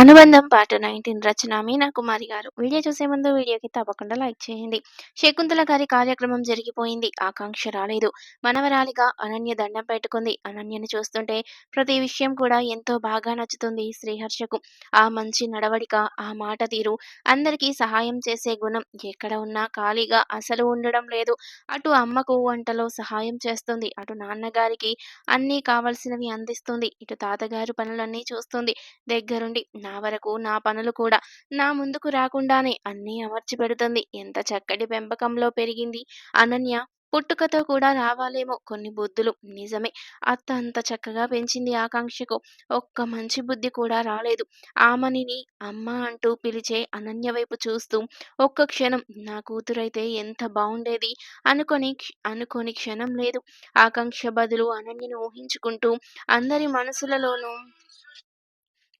అనుబంధం part nineteen రచన మీనా కుమారి గారు. వీడియో చూసే ముందు వీడియోకి తప్పకుండా లైక్ చేయండి. శకుంతల గారి కార్యక్రమం జరిగిపోయింది. ఆకాంక్ష రాలేదు. మనవరాలిగా అనన్య దండం పెట్టుకుంది. అనన్యని చూస్తుంటే ప్రతి విషయం కూడా ఎంతో బాగా నచ్చుతుంది శ్రీహర్షకు. ఆ మంచి నడవడిక ఆ మాట తీరు అందరికీ సహాయం చేసే గుణం. ఎక్కడ ఉన్నా ఖాళీగా అసలు ఉండడం లేదు. అటు అమ్మకు వంటలో సహాయం చేస్తుంది. అటు నాన్నగారికి అన్నీ కావలసినవి అందిస్తుంది. ఇటు తాతగారు పనులన్నీ చూస్తుంది. దగ్గరుండి నా వరకు నా పనులు కూడా నా ముందుకు రాకుండానే అన్నీ అమర్చి పెడుతుంది ఎంత చక్కటి పెంపకంలో పెరిగింది. అనన్య పుట్టుకతో కూడా రావాలేమో కొన్ని బుద్ధులు. నిజమే అత్త అంత చక్కగా పెంచింది ఆకాంక్షకు. ఒక్క మంచి బుద్ధి కూడా రాలేదు. ఆమనిని అమ్మ అంటూ పిలిచే అనన్య వైపు చూస్తూ ఒక్క క్షణం నా కూతురైతే ఎంత బాగుండేది అనుకొని అనుకోని క్షణం లేదు. ఆకాంక్ష బదులు అనన్యను ఊహించుకుంటూ అందరి మనసులలోనూ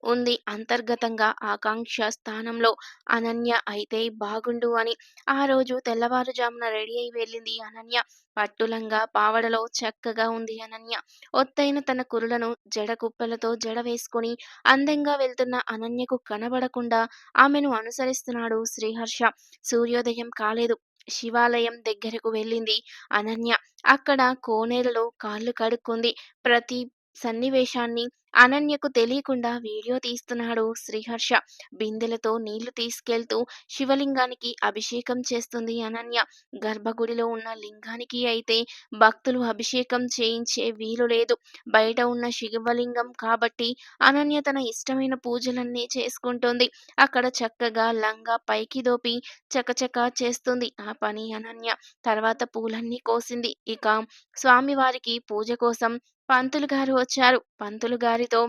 ఉంది. అంతర్గతంగా ఆకాంక్ష స్థానంలో అనన్య అయితే బాగుండు అని ఆ రోజు తెల్లవారుజామున రెడీ అయి వెళ్ళింది అనన్య. పట్టులంగా పావడలో చక్కగా ఉంది అనన్య. ఒత్తైన తన కురులను జడ కుప్పలతో జడ వేసుకొని అందంగా వెళ్తున్న అనన్యకు కనబడకుండా ఆమెను అనుసరిస్తున్నాడు శ్రీహర్ష. సూర్యోదయం కాలేదు. శివాలయం దగ్గరకు వెళ్ళింది అనన్య. అక్కడ కోనేరులో కాళ్ళు కడుక్కుంది. ప్రతి సన్నివేశాన్ని అనన్యకు తెలియకుండా వీడియో తీస్తున్నాడు శ్రీహర్ష. బిందెలతో నీళ్ళు తీసుకెళ్తూ శివలింగానికి అభిషేకం చేస్తుంది అనన్య. గర్భగుడిలో ఉన్న లింగానికి అయితే భక్తులు అభిషేకం చేయించే వీలు లేదు. బయట ఉన్న శివలింగం కాబట్టి అనన్య తన ఇష్టమైన పూజలన్నీ చేసుకుంటుంది. అక్కడ చక్కగా లంగా పైకి దోపి చకచక చేస్తుంది ఆ పని అనన్య. తర్వాత పూలన్నీ కోసింది. ఇక స్వామివారికి పూజ కోసం పంతులు గారు వచ్చారు. పంతులు గారితో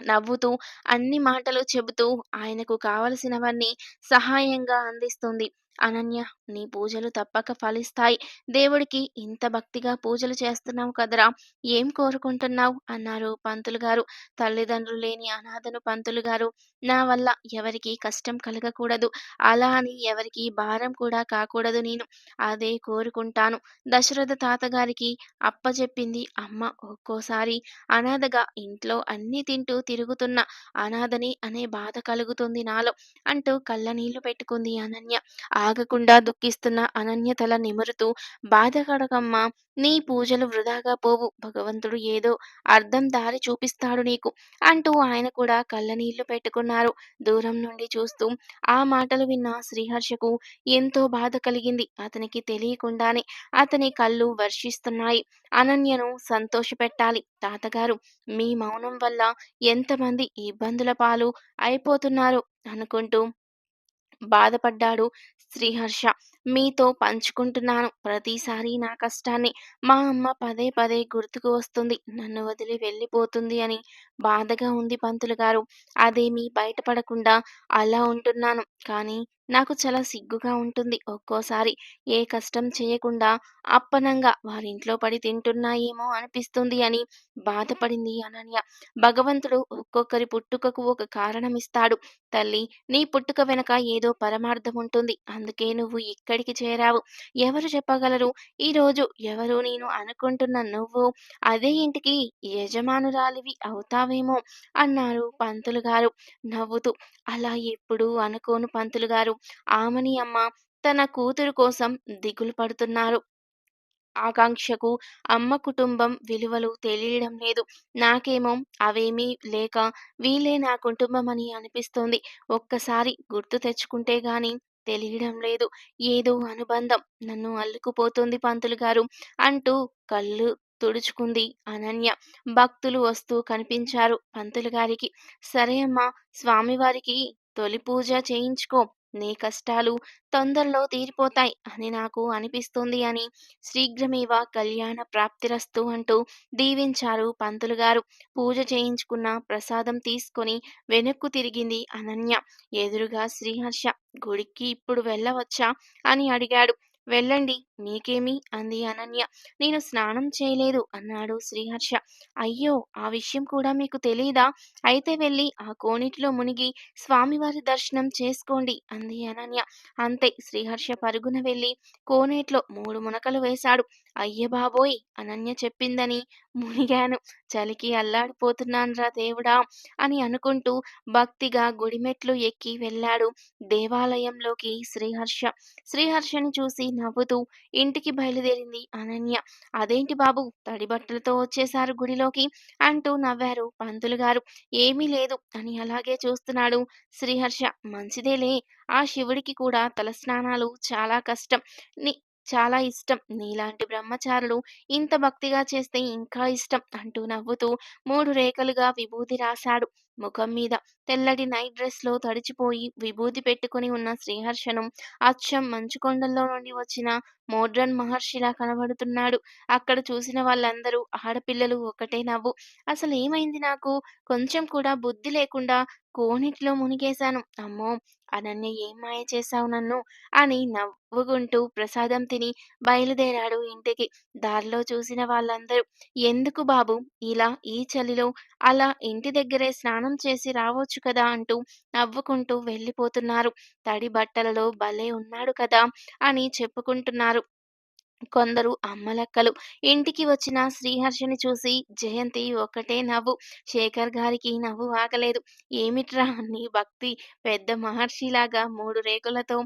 నవ్వుతూ అన్ని మాటలు చెబుతూ ఆయనకు కావలసినవన్నీ సహాయంగా అందిస్తుంది. అనన్య నీ పూజలు తప్పక ఫలిస్తాయి. దేవుడికి ఇంత భక్తిగా పూజలు చేస్తున్నావు కదరా. ఏం కోరుకుంటున్నావు? అన్నారు పంతులు గారు. తల్లిదండ్రులు లేని అనాథను పంతులు గారు. నా వల్ల ఎవరికి కష్టం కలగకూడదు. అలా అని ఎవరికి భారం కూడా కాకూడదు నేను. అదే కోరుకుంటాను. దశరథ తాతగారికి అప్పచెప్పింది అమ్మ ఒక్కోసారి. అనాథగా ఇంట్లో అన్ని తింటూ తిరుగుతున్న అనాథని అనే బాధ కలుగుతుంది నాలో అంటూ కళ్ళనీళ్ళు పెట్టుకుంది అనన్య. ఆగకుండా దుఃఖిస్తున్న అనన్య తల నిమురుతూ బాధపడకమ్మా నీ పూజలు వృధాగా పోవు భగవంతుడు ఏదో అర్థం దారి చూపిస్తాడు నీకు అంటూ ఆయన కూడా కళ్ళనీళ్ళు పెట్టుకున్నారు. దూరం నుండి చూస్తూ ఆ మాటలు విన్న శ్రీహర్షకు ఎంతో బాధ కలిగింది. అతనికి తెలియకుండానే అతని కళ్ళు వర్షిస్తున్నాయి. అనన్యను సంతోషపెట్టాలి. తాతగారు మీ మౌనం వల్ల ఎంతమంది ఇబ్బందుల పాలు అయిపోతున్నారు అనుకుంటూ బాధపడ్డాడు శ్రీహర్ష. మీతో పంచుకుంటున్నాను. ప్రతిసారి నా కష్టాన్ని మా అమ్మ పదే పదే గుర్తుకు వస్తుంది. నన్ను వదిలి వెళ్ళిపోతుంది అని బాధగా ఉంది పంతులు గారు. అదేమీ బయటపడకుండా అలా ఉంటున్నాను. కానీ నాకు చాలా సిగ్గుగా ఉంటుంది. ఒక్కోసారి ఏ కష్టం చేయకుండా అప్పనంగా వారింట్లో పడి తింటున్నాయేమో అనిపిస్తుంది అని బాధపడింది అనన్య. భగవంతుడు ఒక్కొక్కరి పుట్టుకకు ఒక కారణం ఇస్తాడు. తల్లి నీ పుట్టుక వెనక ఏదో పరమార్థం ఉంటుంది. అందుకే నువ్వు ఇక్కడికి చేరావు. ఎవరు చెప్పగలరు? ఈరోజు ఎవరు నేను అనుకుంటున్న నువ్వు అదే ఇంటికి యజమానురాలివి అవుతావేమో అన్నారు పంతులు గారు. నవ్వుతూ అలా ఎప్పుడూ అనుకోను పంతులు గారు. ఆమని అమ్మ తన కూతురు కోసం దిగులు పడుతున్నారు. ఆకాంక్షకు అమ్మ కుటుంబం విలువలు తెలియడం లేదు. నాకేమో అవేమీ లేక వీలే నా కుటుంబం అని అనిపిస్తోంది. ఒక్కసారి గుర్తు తెచ్చుకుంటే గాని తెలియడం లేదు. ఏదో అనుబంధం నన్ను అల్లుకుపోతుంది పంతులు గారు అంటూ కళ్ళు తుడుచుకుంది అనన్య. భక్తులు వస్తూ కనిపించారు పంతులు గారికి. సరే అమ్మా స్వామివారికి తొలి పూజ చేయించుకో. నీ కష్టాలు తొందరలో తీరిపోతాయి అని నాకు అనిపిస్తుంది అని శీఘ్రమేవ కళ్యాణ ప్రాప్తిరస్తు అంటూ దీవించారు పంతులు గారు. పూజ చేయించుకున్న ప్రసాదం తీసుకొని వెనక్కు తిరిగింది అనన్య. ఎదురుగా శ్రీహర్ష గుడికి ఇప్పుడు వెళ్ళవచ్చా? అని అడిగాడు. వెళ్ళండి నీకేమి అంది అనన్య. నేను స్నానం చేయలేదు అన్నాడు శ్రీహర్ష. అయ్యో ఆ విషయం కూడా మీకు తెలీదా? అయితే వెళ్ళి ఆ కోనిటిలో మునిగి స్వామివారి దర్శనం చేసుకోండి అంది అనన్య. అంతే శ్రీహర్ష పరుగున వెళ్ళి కోనేట్లో మూడు మునకలు వేశాడు. అయ్య బాబోయ్ అనన్య చెప్పిందని మునిగాను. చలికి అల్లాడిపోతున్నాన్రా దేవుడా అని అనుకుంటూ భక్తిగా గుడిమెట్లు ఎక్కి వెళ్ళాడు దేవాలయంలోకి శ్రీహర్ష. శ్రీహర్షని చూసి నవ్వుతూ ఇంటికి బయలుదేరింది అనన్య. అదేంటి బాబు తడి బట్టలతో వచ్చేశారు గుడిలోకి? అంటూ నవ్వారు పంతులు గారు. ఏమీ లేదు అని అలాగే చూస్తున్నాడు శ్రీహర్ష. మంచిదేలే ఆ శివుడికి కూడా తలస్నానాలు చాలా కష్టం. చాలా ఇష్టం. నీలాంటి బ్రహ్మచారులు ఇంత భక్తిగా చేస్తే ఇంకా ఇష్టం అంటూ నవ్వుతూ మూడు రేఖలుగా విభూది రాశాడు. ముఖం మీద తెల్లటి నైట్ డ్రెస్లో తడిచిపోయి విభూతి పెట్టుకుని ఉన్న శ్రీహర్షను అచ్చం మంచుకొండల్లో నుండి వచ్చిన మోడ్రన్ మహర్షిలా కనబడుతున్నాడు. అక్కడ చూసిన వాళ్ళందరూ ఆడపిల్లలు ఒకటే నవ్వు. అసలు ఏమైంది నాకు? కొంచెం కూడా బుద్ధి లేకుండా కోనిట్లో మునిగేశాను. అమ్మో! అనన్య ఏం మాయ చేశావు నన్ను? అని నవ్వుకుంటూ ప్రసాదం తిని బయలుదేరాడు ఇంటికి. దారిలో చూసిన వాళ్ళందరూ ఎందుకు బాబు? ఇలా ఈ చలిలో అలా ఇంటి దగ్గరే స్నానం చేసి రావచ్చు కదా అంటూ నవ్వుకుంటూ వెళ్ళిపోతున్నారు. తడి బట్టలలో భలే ఉన్నాడు కదా అని చెప్పుకుంటున్నారు. కొందరు అమ్మలక్కలు. ఇంటికి వచ్చిన శ్రీహర్షని చూసి జయంతి ఒకటే నవ్వు. శేఖర్ గారికి నవ్వు ఆగలేదు. ఏమిట్రా నీ భక్తి? పెద్ద మహర్షిలాగా మూడు రేకులతో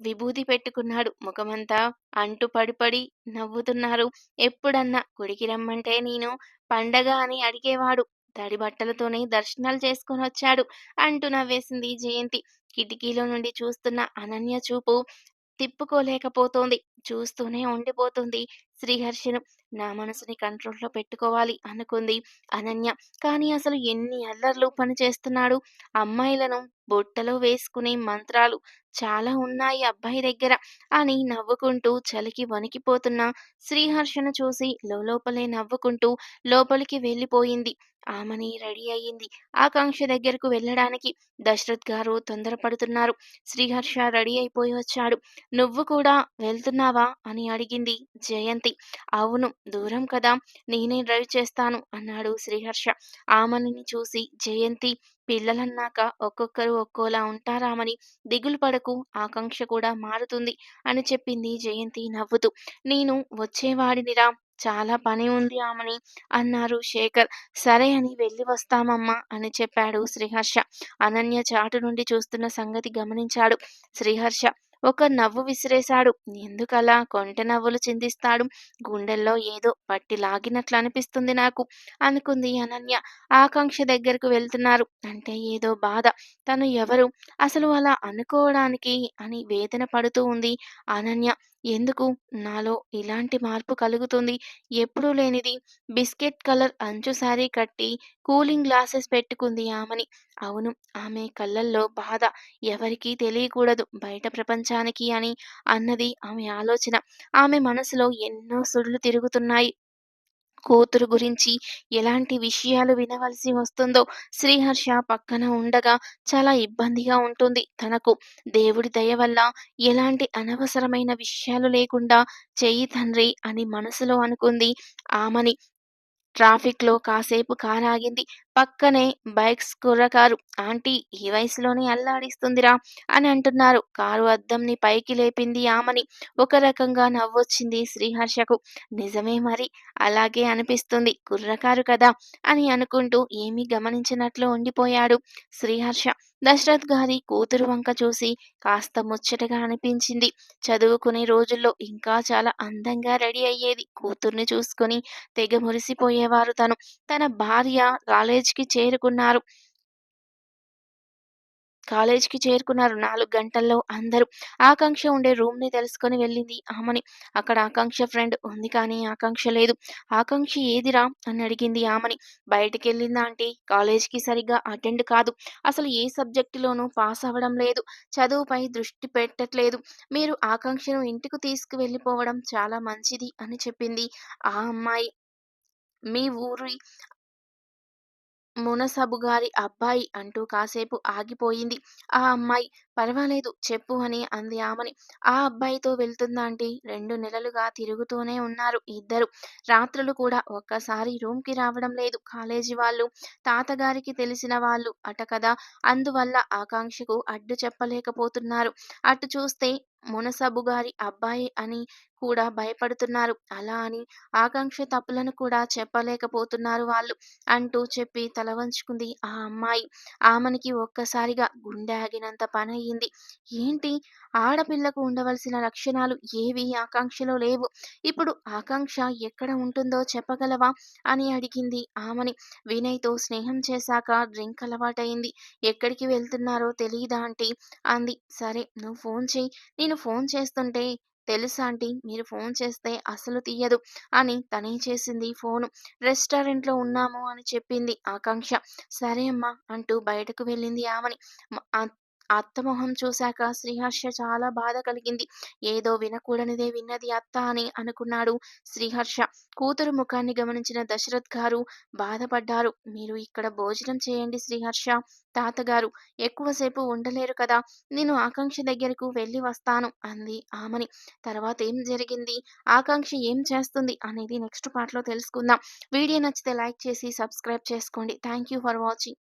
విభూతి పెట్టుకున్నాడు. ముఖమంతా అంటు పడిపడి నవ్వుతున్నారు. ఎప్పుడన్నా గుడికి రమ్మంటే నేను పండగ అని అడిగేవాడు. తడి బట్టలతోనే దర్శనాలు చేసుకొని వచ్చాడు అంటూ నవ్వేసింది జయంతి. కిటికీలో నుండి చూస్తున్న అనన్య చూపు తిప్పుకోలేకపోతోంది. చూస్తూనే ఉండిపోతుంది శ్రీహర్షను. నా మనసుని కంట్రోల్లో పెట్టుకోవాలి అనుకుంది అనన్య. కానీ అసలు ఎన్ని అల్లర్లు పని చేస్తున్నాడు అమ్మాయిలను బుట్టలో వేసుకునే మంత్రాలు చాలా ఉన్నాయి అబ్బాయి దగ్గర అని నవ్వుకుంటూ చలికి వణికిపోతున్న శ్రీహర్షను చూసి లోపలే నవ్వుకుంటూ లోపలికి వెళ్ళిపోయింది. ఆమెని రెడీ అయ్యింది. ఆకాంక్ష దగ్గరకు వెళ్ళడానికి దశరథ్ గారు తొందరపడుతున్నారు. శ్రీహర్ష రెడీ అయిపోయి వచ్చాడు. నువ్వు కూడా వెళ్తున్నావా? అని అడిగింది జయంతి. అవును దూరం కదా. నేనే డ్రైవ్ చేస్తాను అన్నాడు శ్రీహర్ష. ఆమెని చూసి జయంతి పిల్లలన్నాక ఒక్కొక్కరు ఒక్కోలా ఉంటారామని దిగులు పడకు ఆకాంక్ష కూడా మారుతుంది అని చెప్పింది జయంతి నవ్వుతూ. నేను వచ్చేవాడినిరా చాలా పని ఉంది ఆమెని అన్నారు శేఖర్. సరే అని వెళ్ళి వస్తామమ్మా అని చెప్పాడు శ్రీహర్ష. అనన్య చాటు నుండి చూస్తున్న సంగతి గమనించాడు శ్రీహర్ష. ఒక నవ్వు విసిరేశాడు. ఎందుకలా? కొంట నవ్వులు చిందిస్తాడు. గుండెల్లో ఏదో పట్టి లాగినట్లు అనిపిస్తుంది నాకు అనుకుంది అనన్య. ఆకాంక్ష దగ్గరకు వెళ్తున్నారు. అంటే ఏదో బాధ. తను ఎవరు? అసలు అలా అనుకోవడానికి అని వేదన పడుతూ ఉంది అనన్య. ఎందుకు? నాలో ఇలాంటి మార్పు కలుగుతుంది. ఎప్పుడూ లేనిది. బిస్కెట్ కలర్ అంచు సారీ కట్టి కూలింగ్ గ్లాసెస్ పెట్టుకుంది ఆమెని. అవును ఆమె కళ్ళల్లో బాధ. ఎవరికీ తెలియకూడదు బయట ప్రపంచానికి అని అన్నది ఆమె ఆలోచన. ఆమె మనసులో ఎన్నో సుడులు తిరుగుతున్నాయి. కూతురు గురించి ఎలాంటి విషయాలు వినవలసి వస్తుందో శ్రీహర్ష పక్కన ఉండగా చాలా ఇబ్బందిగా ఉంటుంది. తనకు దేవుడి దయ వల్ల ఎలాంటి అనవసరమైన విషయాలు లేకుండా చెయ్యి తండ్రి అని మనసులో అనుకుంది. ఆమని ట్రాఫిక్లో కాసేపు కారాగింది. పక్కనే బైక్స్ కుర్రకారు ఆంటీ ఈ వయసులోనే అల్లాడిస్తుందిరా అని అంటున్నారు. కారు అద్దంని పైకి లేపింది ఆమని. ఒక రకంగా నవ్వొచ్చింది శ్రీహర్షకు. నిజమే మరి అలాగే అనిపిస్తుంది కుర్రకారు కదా అని అనుకుంటూ ఏమీ గమనించినట్లు ఉండిపోయాడు శ్రీహర్ష. దశరథ్ గారి కూతురు వంక చూసి కాస్త ముచ్చటగా అనిపించింది. చదువుకునే రోజుల్లో ఇంకా చాలా అందంగా రెడీ అయ్యేది కూతుర్ని చూసుకుని తెగ మురిసిపోయేవారు తను. తన భార్య కాలేజ్ కాలేజీకి చేరుకున్నారు. కాలేజీకి చేరుకున్నారు. నాలుగు గంటల్లో అందరూ ఆకాంక్ష ఉండే రూమ్ని తెలుసుకొని వెళ్ళింది ఆమెని. అక్కడ ఆకాంక్ష ఫ్రెండ్ ఉంది కానీ ఆకాంక్ష లేదు. ఆకాంక్ష ఏదిరా అని అడిగింది ఆమెని. బయటికి వెళ్ళిందా ఆంటీ? కాలేజీకి సరిగ్గా అటెండ్ కాదు. అసలు ఏ సబ్జెక్టులోనూ పాస్ అవ్వడం లేదు. చదువుపై దృష్టి పెట్టట్లేదు. మీరు ఆకాంక్షను ఇంటికి తీసుకువెళ్ళిపోవడం చాలా మంచిది అని చెప్పింది ఆ అమ్మాయి. మీ ఊరి మునసబు గారి అబ్బాయి అంటూ కాసేపు ఆగిపోయింది ఆ అమ్మాయి. పర్వాలేదు చెప్పు అని అంది ఆమని. ఆ అబ్బాయితో వెళ్తుందాంటి రెండు నెలలుగా తిరుగుతూనే ఉన్నారు ఇద్దరు రాత్రులు కూడా ఒక్కసారి రూమ్‌కి రావడం లేదు. కాలేజీ వాళ్ళు, తాతగారికి తెలిసిన వాళ్ళు అట కదా! అందువల్ల ఆకాంక్షకు అడ్డు చెప్పలేకపోతున్నారు. అటు చూస్తే మునసబు గారి అబ్బాయి అని కూడా భయపడుతున్నారు. అలా అని ఆకాంక్ష తప్పులను కూడా చెప్పలేకపోతున్నారు వాళ్ళు అంటూ చెప్పి తల వంచుకుంది ఆ అమ్మాయి. ఆమెనికి ఒక్కసారిగా గుండె ఆగినంత పని అయ్యింది ఏంటి? ఆడపిల్లకు ఉండవలసిన లక్షణాలు ఏవి ఆకాంక్షలో లేవు. ఇప్పుడు ఆకాంక్ష ఎక్కడ ఉంటుందో చెప్పగలవా? అని అడిగింది ఆమెని వినయ్‌తో స్నేహం చేశాక డ్రింక్ అలవాటైంది ఎక్కడికి వెళ్తున్నారో తెలియదా అంటే అంది. సరే నువ్వు ఫోన్ చేయి నేను ఫోన్ చేస్తుంటే తెలుసా ఆంటీ మీరు ఫోన్ చేస్తే అసలు తీయదు అని తనే చేసింది ఫోను. రెస్టారెంట్‌లో ఉన్నాము అని చెప్పింది ఆకాంక్ష. సరే అమ్మా! అంటూ బయటకు వెళ్ళింది ఆమెని అత్తమొహం అత్త మొహం చూశాక శ్రీహర్ష చాలా బాధ కలిగింది. ఏదో వినకూడనిదే విన్నది అత్త అని అనుకున్నాడు శ్రీహర్ష. కూతురు ముఖాన్ని గమనించిన దశరథ్ గారు బాధపడ్డారు. మీరు ఇక్కడ భోజనం చేయండి శ్రీహర్ష. తాతగారు ఎక్కువసేపు ఉండలేరు కదా! నేను ఆకాంక్ష దగ్గరకు వెళ్ళి వస్తాను అంది ఆమని. తర్వాతేం జరిగింది? ఆకాంక్ష ఏం చేస్తుంది? అనేది నెక్స్ట్ పార్ట్‌లో తెలుసుకుందాం. వీడియో నచ్చితే లైక్ చేసి సబ్స్క్రైబ్ చేసుకోండి. Thank you for watching.